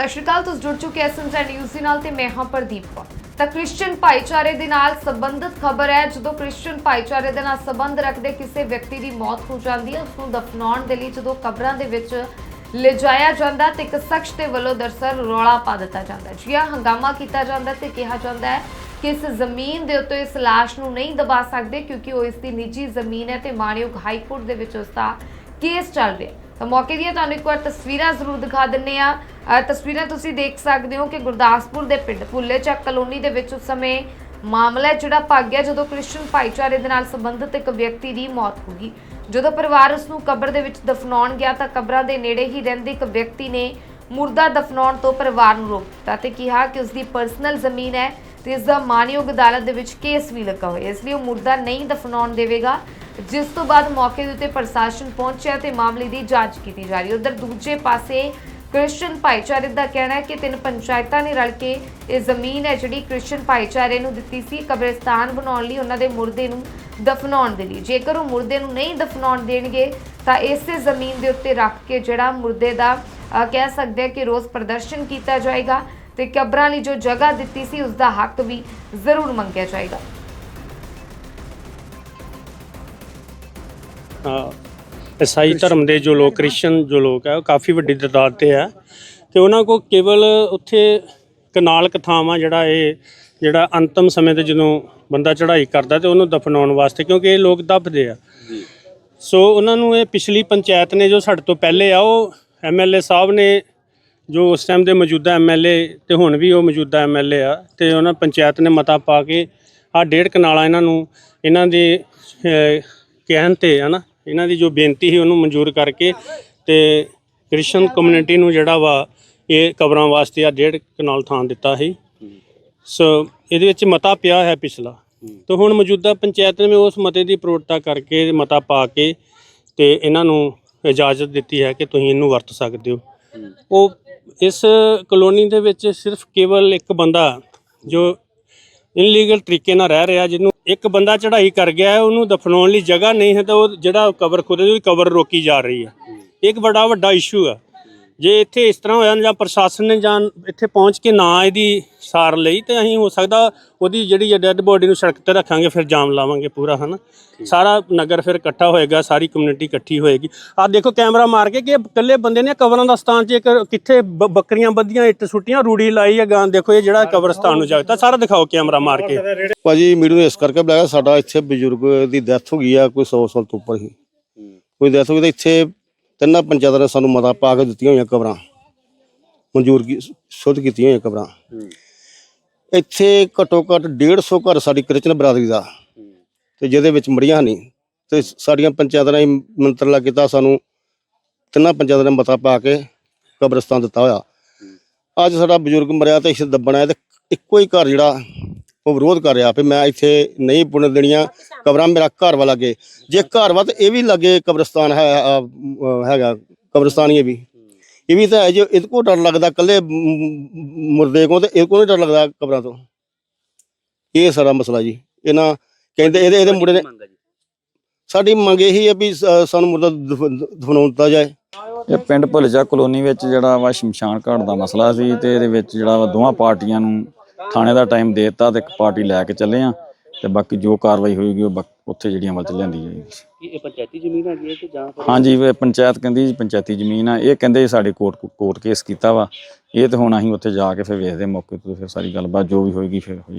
ਸਤਿ ਸ਼੍ਰੀ ਅਕਾਲ, ਤੁਸੀਂ ਜੁੜ ਚੁੱਕੇ ਐਸਐਮਜ਼ੈਡ ਨਿਊਜ਼ ਦੇ ਨਾਲ ਤੇ ਮੈਂ ਹਾਂ ਪ੍ਰਦੀਪ ਕੌਰ ਤਾਂ ਕ੍ਰਿਸਚੀਅਨ ਭਾਈਚਾਰੇ ਦੇ ਨਾਲ ਸੰਬੰਧਿਤ ਖਬਰ ਹੈ, ਜਦੋਂ ਕ੍ਰਿਸਚੀਅਨ ਭਾਈਚਾਰੇ ਦੇ ਨਾਲ ਸੰਬੰਧ ਰੱਖਦੇ ਕਿਸੇ ਵਿਅਕਤੀ ਦੀ ਮੌਤ ਹੋ ਜਾਂਦੀ ਹੈ ਉਸ ਨੂੰ ਦਫਨਾਉਣ ਦੇ ਲਈ ਜਦੋਂ ਕਬਰਾਂ ਦੇ ਵਿੱਚ ਲਿਜਾਇਆ ਜਾਂਦਾ ਤੇ ਇੱਕ ਸ਼ਖਸ ਦੇ ਵੱਲੋਂ ਦਰਸਲ ਰੌਲਾ ਪਾ ਦਿੱਤਾ ਜਾਂਦਾ ਜੀ ਹਾਂ, ਹੰਗਾਮਾ ਕੀਤਾ ਜਾਂਦਾ ਤੇ ਕਿਹਾ ਜਾਂਦਾ ਹੈ ਕਿ ਇਸ ਜ਼ਮੀਨ ਦੇ ਉੱਤੇ ਇਸ ਲਾਸ਼ ਨੂੰ ਨਹੀਂ ਦਬਾ ਸਕਦੇ ਕਿਉਂਕਿ ਉਹ ਇਸ ਦੀ ਨਿੱਜੀ ਜ਼ਮੀਨ ਹੈ ਤੇ ਮਾਨਯੋਗ ਹਾਈ ਕੋਰਟ ਦੇ ਵਿੱਚ ਉਸ ਦਾ ਕੇਸ ਚੱਲ ਰਿਹਾ ਹੈ। ਤਾਂ ਮੌਕੇ ਦੀਆਂ ਤੁਹਾਨੂੰ ਇੱਕ ਵਾਰ ਤਸਵੀਰਾਂ ਜ਼ਰੂਰ ਦਿਖਾ ਦਿੰਨੇ ਆ। ਤਸਵੀਰਾਂ ਤੁਸੀਂ ਦੇਖ ਸਕਦੇ ਹੋ ਕਿ ਗੁਰਦਾਸਪੁਰ ਦੇ ਪਿੰਡ ਭੁੱਲੇ ਚੱਕ ਕਲੋਨੀ ਦੇ ਵਿੱਚ ਉਸ ਸਮੇਂ ਮਾਮਲਾ ਜਿਹੜਾ ਭੱਗ ਗਿਆ ਜਦੋਂ ਕ੍ਰਿਸਚੀਅਨ ਭਾਈਚਾਰੇ ਦੇ ਨਾਲ ਸੰਬੰਧਿਤ ਇੱਕ ਵਿਅਕਤੀ ਦੀ ਮੌਤ ਹੋ ਗਈ। ਜਦੋਂ ਪਰਿਵਾਰ ਉਸ ਨੂੰ ਕਬਰ ਦੇ ਵਿੱਚ ਦਫਨਾਉਣ ਗਿਆ ਤਾਂ ਕਬਰਾਂ ਦੇ ਨੇੜੇ ਹੀ ਰਹਿੰਦੇ ਇੱਕ ਵਿਅਕਤੀ ਨੇ ਮੁਰਦਾ ਦਫਨਾਉਣ ਤੋਂ ਪਰਿਵਾਰ ਨੂੰ ਰੋਕ ਦਿੱਤਾ ਤੇ ਕਿਹਾ ਕਿ ਉਸ ਦੀ ਪਰਸਨਲ ਜ਼ਮੀਨ ਹੈ ਤੇ ਇਸ ਦਾ ਮਾਨਯੋਗ ਅਦਾਲਤ ਦੇ ਵਿੱਚ ਕੇਸ ਵੀ ਲੱਗਾ ਹੋਇਆ ਇਸ ਲਈ ਉਹ ਮੁਰਦਾ ਨਹੀਂ ਦਫਨਾਉਣ ਦੇਵੇਗਾ। ਜਿਸ ਤੋਂ ਬਾਅਦ ਮੌਕੇ ਦੇ ਉੱਤੇ ਪ੍ਰਸ਼ਾਸਨ ਪਹੁੰਚਿਆ ਤੇ ਮਾਮਲੇ ਦੀ ਜਾਂਚ ਕੀਤੀ ਜਾ ਰਹੀ ਹੈ। ਉਧਰ ਦੂਜੇ ਪਾਸੇ ਕ੍ਰਿਸਚੀਅਨ ਭਾਈਚਾਰੇ ਦਾ ਕਹਿਣਾ ਹੈ ਕਿ ਤਿੰਨ ਪੰਚਾਇਤਾਂ ਨੇ ਰਲ ਕੇ ਇਹ ਜ਼ਮੀਨ ਹੈ ਜਿਹੜੀ ਕ੍ਰਿਸਚੀਅਨ ਭਾਈਚਾਰੇ ਨੂੰ ਦਿੱਤੀ ਸੀ, ਕਬਰਿਸਤਾਨ ਬਣਾਉਣ ਲਈ ਉਹਨਾਂ ਦੇ ਮੁਰਦੇ ਨੂੰ ਦਫਨਾਉਣ ਦੇ ਲਈ। ਜੇਕਰ ਉਹ ਮੁਰਦੇ ਨੂੰ ਨਹੀਂ ਦਫਨਾਉਣ ਦੇਣਗੇ, ਤਾਂ ਇਸੇ ਜ਼ਮੀਨ ਦੇ ਉੱਤੇ ਰੱਖ ਕੇ ਜਿਹੜਾ ਮੁਰਦੇ ਦਾ ਕਹਿ ਸਕਦੇ ਹਾਂ ਕਿ ਰੋਜ਼ ਪ੍ਰਦਰਸ਼ਨ ਕੀਤਾ ਜਾਏਗਾ ਤੇ ਕਬਰਾਂ ਲਈ ਜੋ ਜਗ੍ਹਾ ਦਿੱਤੀ ਸੀ ਉਸ ਦਾ ਹੱਕ ਵੀ ਜ਼ਰੂਰ ਮੰਗਿਆ ਜਾਏਗਾ। ਈਸਾਈ ਧਰਮ ਦੇ ਜੋ ਲੋਕ ਕ੍ਰਿਸਚੀਅਨ ਜੋ ਲੋਕ ਹੈ ਉਹ ਕਾਫੀ ਵੱਡੀ ਤਾਦਾਦ ਤੇ ਹੈ ਤੇ ਉਹਨਾਂ ਕੋ ਕੇਵਲ ਉੱਥੇ ਕਨਾਲ ਕਥਾਵਾਂ ਜਿਹੜਾ ਇਹ ਜਿਹੜਾ ਅੰਤਮ ਸਮੇਂ ਤੇ ਜਦੋਂ ਬੰਦਾ ਚੜ੍ਹਾਈ ਕਰਦਾ ਤੇ ਉਹਨੂੰ ਦਫਨਾਉਣ ਵਾਸਤੇ ਕਿਉਂਕਿ ਇਹ ਲੋਕ ਦੱਬਦੇ ਆ। ਸੋ ਉਹਨਾਂ ਨੂੰ ਇਹ ਪਿਛਲੀ ਪੰਚਾਇਤ ਨੇ ਜੋ ਸਾਡੇ ਤੋਂ ਪਹਿਲੇ ਆ ਉਹ ਐਮਐਲਏ ਸਾਹਿਬ ਨੇ ਜੋ ਉਸ ਟਾਈਮ ਦੇ ਮੌਜੂਦਾ ਐਮਐਲਏ ਤੇ ਹੁਣ ਵੀ ਉਹ ਮੌਜੂਦਾ ਐਮਐਲਏ ਆ ਤੇ ਉਹਨਾਂ ਪੰਚਾਇਤ ਨੇ ਮਤਾ ਪਾ ਕੇ ਆ ਡੇਢ ਕਨਾਲਾ ਇਹਨਾਂ ਨੂੰ ਇਹਨਾਂ ਦੇ ਕਹਿਣ ਤੇ ਹਨਾ ਇਹਨਾਂ ਦੀ ਜੋ ਬੇਨਤੀ ਸੀ ਉਹਨੂੰ ਮਨਜ਼ੂਰ ਕਰਕੇ ਤੇ ਕ੍ਰਿਸਚੀਅਨ ਕਮਿਊਨਿਟੀ ਨੂੰ ਜਿਹੜਾ ਵਾ ਇਹ ਕਬਰਾਂ ਵਾਸਤੇ ਆ ਡੇਢ ਕਨਾਲ ਥਾਂ ਦਿੱਤਾ ਸੀ। ਸੋ ਇਹਦੇ ਵਿੱਚ ਮਤਾ ਪਿਆ ਹੈ ਪਿਛਲਾ। ਤੇ ਹੁਣ ਮੌਜੂਦਾ ਪੰਚਾਇਤ ਨੇ ਉਸ ਮਤੇ ਦੀ ਪ੍ਰੋੜਤਾ ਕਰਕੇ ਮਤਾ ਪਾ ਕੇ ਤੇ ਇਹਨਾਂ ਨੂੰ ਇਜਾਜ਼ਤ ਦਿੱਤੀ ਹੈ ਕਿ ਤੁਸੀਂ ਇਹਨੂੰ ਵਰਤ ਸਕਦੇ ਹੋ। ਉਹ ਇਸ ਕਲੋਨੀ ਦੇ ਵਿੱਚ ਸਿਰਫ ਕੇਵਲ ਇੱਕ ਬੰਦਾ ਜੋ ਇਨਲੀਗਲ ਤਰੀਕੇ ਨਾਲ ਰਹਿ ਰਿਹਾ ਜਿਹਨੂੰ ਇੱਕ ਬੰਦਾ ਚੜ੍ਹਾਈ ਕਰ ਗਿਆ ਹੈ ਉਹਨੂੰ ਦਫਨਾਉਣ ਲਈ ਜਗ੍ਹਾ ਨਹੀਂ ਹੈ ਤਾਂ ਉਹ ਜਿਹੜਾ ਕਬਰ ਖੁਦੇ ਦੀ ਕਬਰ ਰੋਕੀ ਜਾ ਰਹੀ ਹੈ। ਇੱਕ ਬੜਾ ਵੱਡਾ ਇਸ਼ੂ ਹੈ। ਜੇ ਇੱਥੇ ਇਸ ਤਰ੍ਹਾਂ ਹੋਇਆ ਜਾਂ ਪ੍ਰਸ਼ਾਸਨ ਨੇ ਜਾਂ ਇੱਥੇ ਪਹੁੰਚ ਕੇ ਨਾ ਇਹਦੀ ਸਾਰ ਲਈ ਤੇ ਅਸੀਂ ਹੋ ਸਕਦਾ ਉਹਦੀ ਜਿਹੜੀ ਡੈੱਡ ਬੋਡੀ ਨੂੰ ਸੜਕ ਤੇ ਰੱਖਾਂਗੇ ਫਿਰ ਜਾਮ ਲਾਵਾਂਗੇ ਪੂਰਾ ਹਨਾ? ਸਾਰਾ ਨਗਰ ਫਿਰ ਇਕੱਠਾ ਹੋਏਗਾ ਸਾਰੀ ਕਮਿਊਨਿਟੀ ਇਕੱਠੀ ਹੋਏਗੀ। ਆਹ ਦੇਖੋ ਕੈਮਰਾ ਮਾਰ ਕੇ ਕਿ ਇਕੱਲੇ ਬੰਦੇ ਨੇ ਕਬਰਾਂ ਦਾ ਸਥਾਨ 'ਚ ਇੱਕ ਕਿੱਥੇ ਬੱਕਰੀਆਂ ਬੱਧੀਆਂ ਇੱਟ ਸੁੱਟੀਆਂ ਰੂੜੀ ਲਾਈ ਹੈ ਗਾਂ ਦੇਖੋ ਇਹ ਜਿਹੜਾ ਕਬਰਸਤਾਨ ਨੂੰ ਜਾਗਦਾ ਸਾਰਾ ਦਿਖਾਓ ਕੈਮਰਾ ਮਾਰ ਕੇ। ਭਾਜੀ ਮੀਡੀਆ ਨੂੰ ਇਸ ਕਰਕੇ ਬੁਲਾਇਆ ਸਾਡਾ ਇੱਥੇ ਬਜ਼ੁਰਗ ਦੀ ਡੈਥ ਹੋ ਗਈ ਆ ਕੋਈ 100 ਸਾਲ ਤੋਂ ਉੱਪਰ ਹੀ। ਕੋਈ ਡੈਥ ਹੋ ਗਈ ਤਾਂ ਇੱਥੇ ਤਿੰਨਾਂ ਪੰਚਾਇਤਾਂ ਨੇ ਸਾਨੂੰ ਮਤਾ ਪਾ ਕੇ ਦਿੱਤੀਆਂ ਹੋਈਆਂ ਕਬਰਾਂ। ਮਨਜ਼ੂਰ ਕੀ ਸ਼ੁੱਧ ਕੀਤੀਆਂ ਹੋਈਆਂ ਕਬਰਾਂ। ਇੱਥੇ ਘੱਟੋ ਘੱਟ 150 ਘਰ ਸਾਡੀ ਕ੍ਰਿਸਚਨ ਬਰਾਦਰੀ ਦਾ। ਤੇ ਜਿਹਦੇ ਵਿੱਚ ਮੜੀਆਂ ਨਹੀਂ ਤੇ ਸਾਡੀਆਂ ਪੰਚਾਇਤਾਂ ਨੇ ਮੰਤਰਲਾ ਕੀਤਾ ਸਾਨੂੰ ਤਿੰਨਾਂ ਪੰਚਾਇਤਾਂ ਨੇ ਮਤਾ ਪਾ ਕੇ ਕਬਰਸਤਾਨ ਦਿੱਤਾ ਹੋਇਆ। ਅੱਜ ਸਾਡਾ ਬਜ਼ੁਰਗ ਮਰਿਆ ਤੇ ਇਸ ਦੱਬਣਾ ਤੇ ਇੱਕੋ ਹੀ ਘਰ ਜਿਹੜਾ ਉਹ ਵਿਰੋਧ ਕਰ ਰਿਹਾ ਵੀ ਮੈਂ ਇੱਥੇ ਨਹੀਂ ਪੁਣ ਦੇਣੀਆਂ ਕਬਰਾਂ ਮੇਰਾ ਘਰ ਵਾਲਾ ਲੱਗੇ। ਜੇ ਘਰ ਵਾ ਤੇ ਇਹ ਵੀ ਲੱਗੇ ਕਬਰਸਤਾਨ ਹੈ ਅਹ, ਹੈਗਾ ਕਬਰਸਤਾਨ ਹੀ ਇਹ ਵੀ। ਇਹ ਵੀ ਤਾਂ ਹੈ ਜੋ ਇਹਦੇ ਕੋਲ ਡਰ ਲੱਗਦਾ ਕੱਲੇ ਮੁਰਦੇ ਕੋਲ ਤੇ ਇਹ ਕੋਲ ਨਹੀਂ ਡਰ ਲੱਗਦਾ ਕਬਰਾਂ ਤੋਂ। ਇਹ ਸਾਰਾ ਮਸਲਾ ਜੀ। ਇਹਨਾਂ ਕਹਿੰਦੇ ਇਹਦੇ ਇਹਦੇ ਮੁੰਡੇ ਨੇ ਸਾਡੀ ਮੰਗ ਇਹੀ ਹੈ ਵੀ ਸ- ਸਾਨੂੰ ਮੁਰਦਾ ਦਫ- ਦਫਨਾਉਣ ਦਿੱਤਾ ਜਾਏ। ਇਹ ਪਿੰਡ ਭੁਲਜਾ ਕਲੋਨੀ ਵਿੱਚ ਜਿਹੜਾ ਵਾ ਸ਼ਮਸ਼ਾਨ ਘਾਟ ਦਾ ਮਸਲਾ ਸੀ ਤੇ ਇਹਦੇ ਵਿੱਚ ਜਿਹੜਾ ਵਾ ਦੋਵਾਂ ਪਾਰਟੀਆਂ ਨੂੰ ਥਾਣੇ ਦਾ ਟਾਈਮ ਦੇ ਦਿੱਤਾ ਤੇ ਇੱਕ ਪਾਰਟੀ ਲੈ ਕੇ ਚੱਲੇ ਆ ਤੇ ਬਾਕੀ ਜੋ ਕਾਰਵਾਈ ਹੋਏਗੀ ਉਹ ਬਕ- ਉੱਥੇ ਜਿਹੜੀ ਅਮਲ ਚ ਲਿਆਂਦੀ ਜਾਏਗੀ ਇਹ ਪੰਚਾਇਤੀ ਜ਼ਮੀਨ ਹੈਗੀ ਹੈ ਕਿ ਜਾਂ ਹਾਂਜੀ ਇਹ ਪੰਚਾਇਤ ਕਹਿੰਦੀ ਜੀ ਪੰਚਾਇਤੀ ਜ਼ਮੀਨ ਆ। ਇਹ ਕਹਿੰਦੇ ਸਾਡੇ ਕੋਰਟ ਕੋਰਟ ਕੇਸ ਕੀਤਾ ਵਾ। ਇਹ ਤੇ ਹੁਣ ਅਸੀਂ ਉੱਥੇ ਜਾ ਕੇ ਫਿਰ ਵੇਖਦੇ ਹਾਂ ਮੌਕੇ ਤੇ ਫਿਰ ਸਾਰੀ ਗੱਲਬਾਤ ਜੋ ਵੀ ਹੋਏਗੀ ਫਿਰ ਹੋਏਗੀ